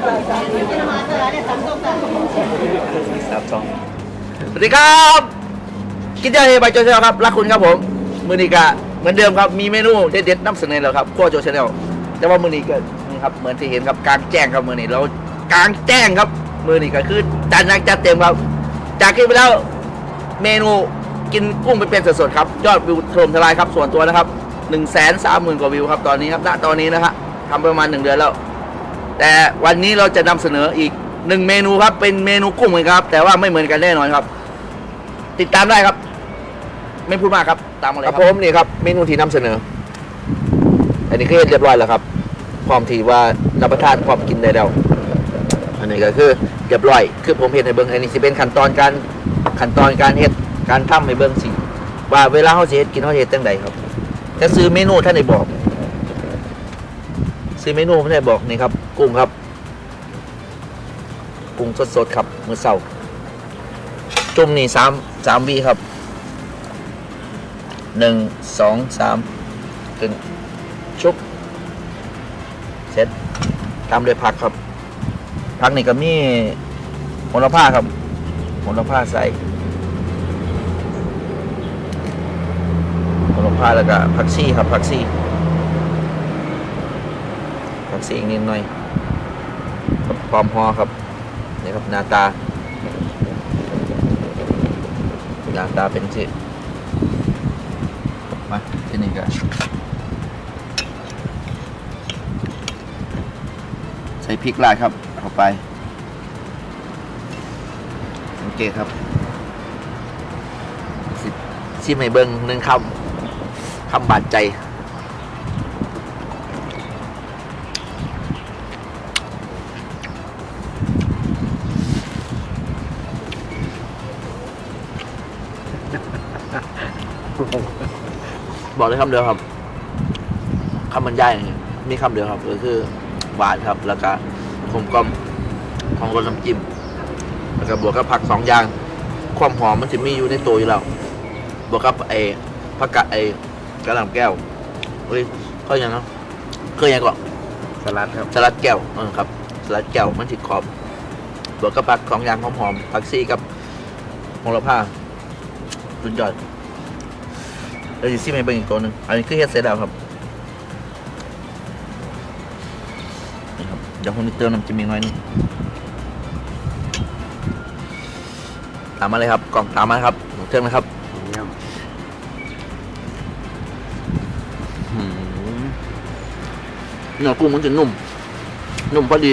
สามสองสวัสดีครับกินเจเฮบายโจชแนลครับ รักคุณครับผมมือนีก็เหมือนเดิมครับ มีเมนูเด็ดๆนำเสนอแล้วครับขั้วโจชแนลแต่ว่ามือนีก็นี่ครับ เหมือนที่เห็นครับกลางแจ้งครับมือนี้เรากลางแจ้งครับ มือนีก็คือจานนักจัดเต็มครับ จากคลิปไปแล้วเมนูกินกุ้งไปเป็นสดๆครับ ยอดวิวถล่มทลายครับส่วนตัวนะครับ1นึ่งแสนสามหมื่นกว่าวิวครับตอนนี้ครับณตอนนี้นะฮะทำประมาณหนึ่งเดือนแล้ว แต่วันนี้เราจะนำเสนออีกหนึ่งเมนูครับ เป็นเมนูกุ้งเหมือนครับ แต่ว่าไม่เหมือนกันแน่นอนครับ ติดตามได้ครับ ไม่พูดมากครับ ตามมาเลยครับผมนี่ครับเมนูที่นำเสนอ อันนี้คือเรียบร้อยแล้วครับพร้อมที่ว่ารับประทานพร้อมกินได้แล้วอันนี้ก็คือเรียบร้อยคือผมเห็นในเบิ้งอันนี้สิเป็นขั้นตอนการขั้นตอนการเฮ็ดการทำให้เบิ้งสิว่าเวลาเขาสิเฮ็ดกินเขาสิเฮ็ดจังใดครับแต่ซื้อเมนูท่านได้บอก ซื้อเมนูท่านได้บอกนี่ครับ กุ้งครับกุ้งสดๆครับมือเช้าจุ่มนี่สามสามวิครับหนึ่งสองสามขึ้นชุบเสร็จตามด้วยผักครับ ผักนี่ก็มีโหระพาครับโหระพาใส่โหระพาแล้วก็ผักชีครับผักชีผักชีอีกนิดหน่อย พร้อมห่อครับนี่ครับหน้าตาหน้าตาเป็นสิมาที่นี่ก็ใส่พริกลาดครับเข้าไปโอเคครับสิชิมให้เบิ้งหนึ่งคำคำบาดใจ บอกเลยคำเดียวครับคำบรรยายนี่มีคำเดียวครับก็คือหวานครับ แล้วก็กลมกล่อมของรสน้ำจิ้มแล้วก็บวกกับผักสองอย่าง ความหอมมันจะมีอยู่ในตัวอยู่แล้วบวกกับไอ้ผักกะไอ้กระหล่ำแก้วเฮ้ยเขาอย่างนั้นเคยยังก่อนสลัดครับสลัดแก้วเออครับสลัดแก้วมันติดขอบบวกกับผักสองอย่างหอมๆผักซีกับโหระพาสุดยอด แล้วจะซิมให้เป็นอีกตัวหนึ่งอันนี้คือเฮ็ดเสร็จแล้วครับนี่ครับเดี๋ยวผมจะเติมน้ำจิ้มอีกหน่อยนึงตามมาเลยครับกล่องตามมาครับหนูเทิงนะครับเยี่ยมหืมเนื้อกุ้งมันจะนุ่ม นุ่มพอดี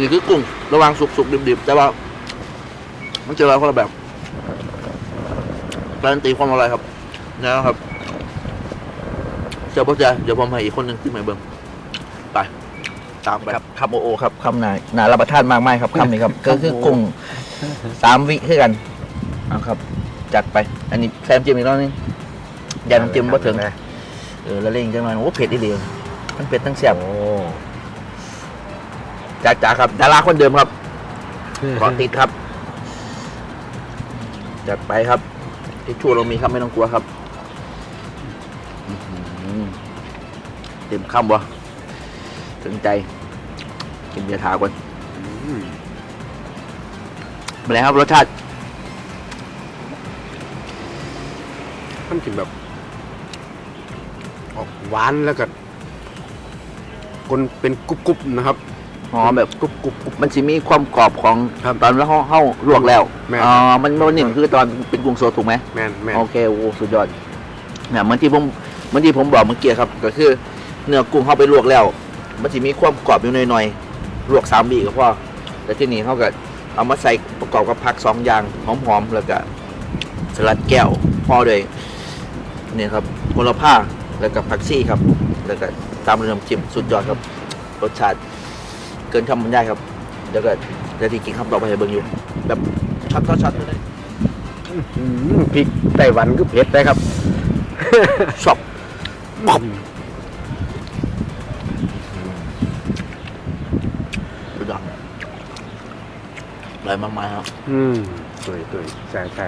นี่คือกุ้งระว่างสุกสุกๆดิบๆ แต่ว่า มันจะอะไรคนละแบบการันตีความอร่อยครับ นะครับเจ้าพ่อใจเดี๋ยวผมให้อีกคนหนึ่งที่ใหม่เบิ้งไปตามไปครับคำโอโอครับคำหนาหนารับประทานมากมายครับคำนี้ครับก็คือกุ้งสามวิคือกันเอาครับ จัดไป อันนี้แซมจิ้มอีกรอบนึงอย่าน้ำจิ้มบ่ถึงนะเออแล้วเล่งจังหน่อยโอ้เผ็ดอีเดียวทั้งเผ็ดทั้งแซ่บโอ้จ้าจ๋าครับ ดาราคนเดิมครับเกาะติดครับ จัดไปครับที่ชูเรามีครับไม่ต้องกลัวครับอื้อหือ เต็มคำวะถึงใจ กินเบียร์ถาก่อนอืมเป็นไรครับรสชาติมันกินแบบ ออกหวานแล้วก็คนเป็นกรุบๆนะครับหอมแบบกรุบกรุบกรุบมันจะมีความกรอบของครับตอนแล้วเขาเขาลวกแล้วแม่นอ๋อมันมันนิ่มคือตอนเป็นกุ้งโซถูกไหมแมนแมนโอเคโอ้สุดยอดเนี่ยเหมือนที่ผม เหมือนที่ผมบอกเมื่อกี้ครับ ก็คือ เนื้อกุ้งเข้าไปลวกแล้ว มันจะมีความกรอบอยู่หน่อยๆลวกสามบีก็พอแต่ที่นี่เขาก็เอามาใส่ประกอบกับผักสองอย่างหอมๆแล้วก็สลัดแก้วพอด้วยเนี่ยครับโหระพาแล้วก็ผักชีครับ แล้วก็ตามด้วยน้ำจิ้มสุดยอดครับรสชาติเกินคำบรรยายครับเดี๋ยวก็เดี๋ยวที่กินคำต่อไปให้เบิ่งอยู่ แบบชัดก็ชัดเลยอืมพริกไต้หวันก็เผ็ดได้ครับ ชอบ บ๊อบสุดยอดอะไรมากมายครับ อืมตุยตุยใช่ใช่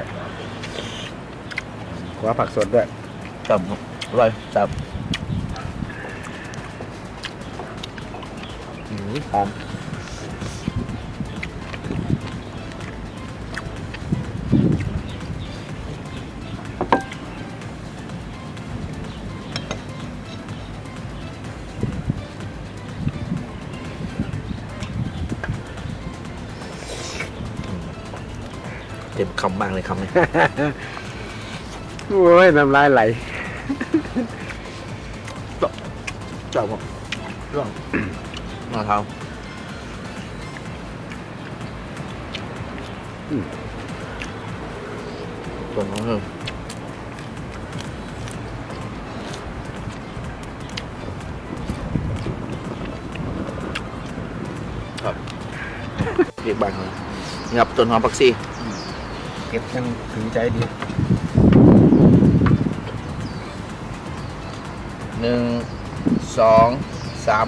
ขอผักสดด้วยจับอร่อยจับหอมากเลยคำนี้โอ้ยน้ำลายไหลเจ้าบอกเรื่องมาเท้าอืมส่วนของเธอครับเรียกบ้านเขางับต้นหอมปักซี่ เก็บยังถึงใจดีหนึ่งสองสาม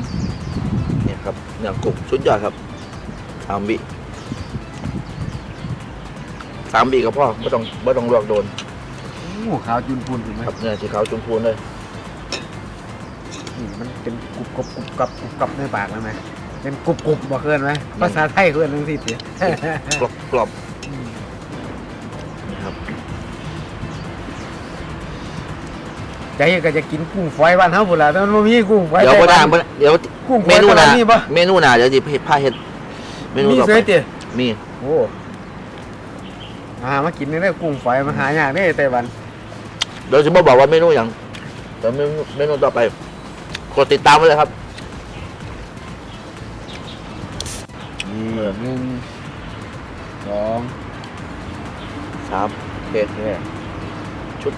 เนี่ยครับเนื้อกุ้งสุดยอดครับสามบิสามบิก็พอไม่ต้องไม่ต้องลวกโดนโอ้ขาวจุนพูนถูกไหมครับเนื้อสีขาวจุ่มพูนเลยนี่มันเป็นกรุบกรบกรุบกรับกรุบกรับในปากแล้วไหมเป็นกรุบกรุบบ่เคลื่อนไหมภาษาไทยเคลื่อนทั้งสิ้นสิกรอบกรอบนะครับ ใจก็จะกินกุ้งฝอยบ้านเฮาพุ่นล่ะแต่มันบ่มีกุ้งฝอยเดี๋ยวไต้พอหดาวันเดี๋ยวกุ้งฝเมอยนูตหนาลาดนี่บ่เมนูหนาเดี๋ยวจะพาเห็ดเมนูมีต่อเสไปยติมีโอ้มามากินได้กุ้งฝอยมาหายากได้ไต้หวันเดี๋ยวจะบอกบอกว่าเมนูอย่างเดี๋ยวเมนูเมนูต่อไปกดติดตามไว้เลยครับนี่หนึ่งสอง สามเอ็ดโอเคชุด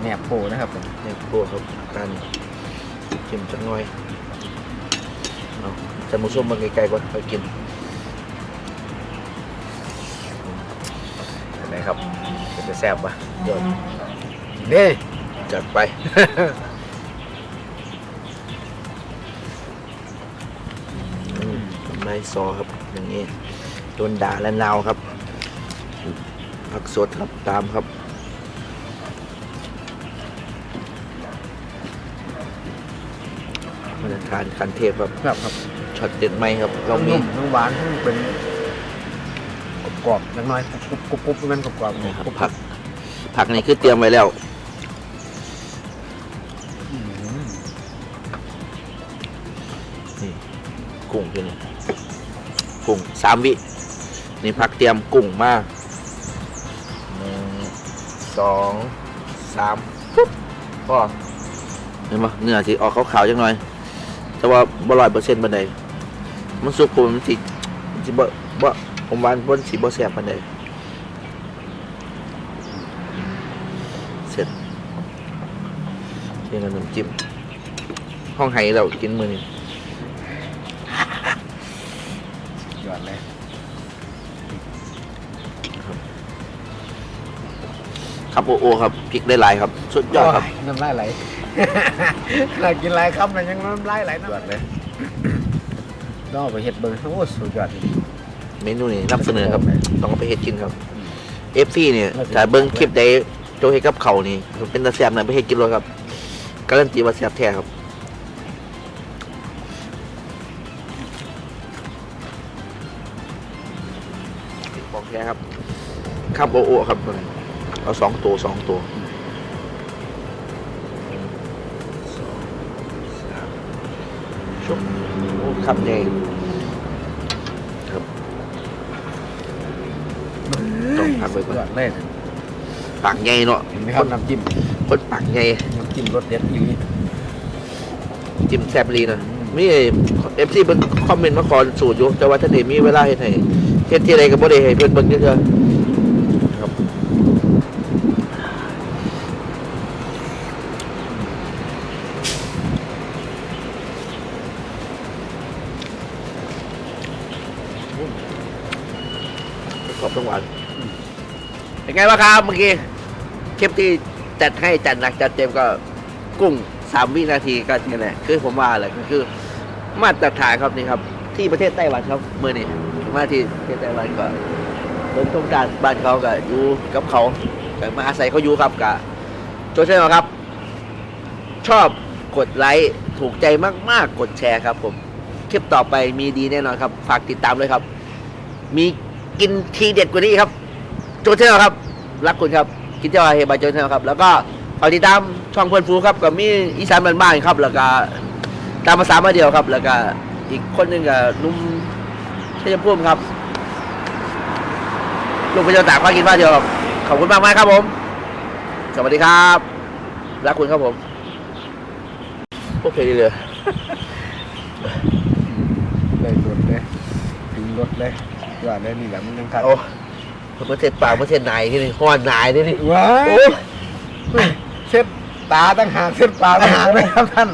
แหนบโผนะครับผมเนี่ยพวกครับการชิมจังหน่อยเอาจะมุส้มมาไกลๆก่อนไปกินเห็นไหมครับเป็นจะแซ่บปะยอดเด้จัดไปไม่ซอครับอย่างนี้โดนด่าและนาวครับผักสดครับตามครับ มาตรฐานคันเทพครับครับครับช็อตเด็ดไหมครับเรามีนุ่มทั้งหวานทั้งเป็นกรอบๆเล็กน้อยกรุบกรุบกรุบกรุบมันกรอบกรอบนี่ครับกรุบผัก ผักนี่คือเตรียมไว้แล้วอืมนี่กุ้งที่นี่กุ้งสามวินี่ผักเตรียมกุ้งมาหนึ่งสองสามปุ๊บพอเห็นปะเนื้อสิออกขาวๆจังหน่อย แต่ว่าบ่ร้อยเปอร์เซ็นต์บันไดมันสุกผมมันสิมันสิบ่บ่ผมวามันบนสิบ่แซ่บบันไดเสร็จเทียงกับน้ำจิ้มห้องไห้เรากินมือนี่ยอดเลยครับโอโอครับพริกได้หลายครับ สุดยอดครับโน้ำลายไหล น่ากินหลายคำนะยังน้ำลายไหลนะยอดเลยต้องเอาไปเห็ดเบิ้งโอ้สุดยอดจริงเมนูนี้นำเสนอครับต้องเอาไปเฮ็ดกินครับเอฟซีเนี่ยถ้าเบิ้งคลิปใดโจเฮ็ดกับเขาวนี่เป็นตาแซ่บนะไปเฮ็ดกินเลยครับการันตีว่าแซ่บแท้ครับบอกแท้ครับครับโอโอครับเอาสองตัวสองตัว ชุบโอ้ครับใหญ่ครับต้องพักไว้ก่อนยอดเลยปากใหญ่เนาะเห็นไหมครับน้ำจิ้มคนปากใหญ่น้ำจิ้มรสเด็ดอีหลีจิ้มแซ่บลีนะมีเอฟซีเพิ่นคอมเมนต์มาขอสูตรอยู่แต่ว่าท่านเดมีเวลาเฮ็ดให้เฮ็ดที่ใดก็บ่ได้ให้เพิ่นเบิ่งเด้อครั อบต้งวานเป็นไงบ้างครับเมื่อกี้คลิปที่จัดให้จัดหนักจัดเต็มก็กุ้งสามวินาทีก็นี่แหละคือผมว่าแหละก็คือ มาตรฐานครับนี่ครับ ที่ประเทศไต้หวันครับเมื่อนี้มาที่ประเทศไต้หวันก็เดินตรงการบ้านเขาก็อยู่กับเขาก็มาอาศัยเขาอยู่ครับกับโจเชนครับ ชอบกดไลค์ถูกใจมาก ๆ กดแชร์ครับผม คลิปต่อไปมีดีแน่นอนครับ ฝากติดตามเลยครับ มี กินทีเด็ดกว่านี้ครับโจเทลครับ รักคุณครับ คิดเจ้าเฮบายโจเทลครับ แล้วก็ฝากติดตามช่องเพื่อนฟูครับกับมีอีสานบ้านๆครับ แล้วก็ตามภาษามาเดียวครับ แล้วก็อีกคนหนึ่งกับนุ่มชัยภูมิครับลูกไปเจ้าตากมากินบ้านเดียวครับขอบคุณมากมากครับผม สวัสดีครับ รักคุณครับผมโอเคดีเลยเลยรถเลยถึงรถเลย ว่าได้นี่แหละมันยังขัดโอ้เปอร์เซ็นต์ปากเปอร์เซ็นต์นายที่นี่ห้อนนายที่นี่ว้าโอ้ยเช็ดตาตั้งหากเช็ดปากตั้งหากเลยครับท่าน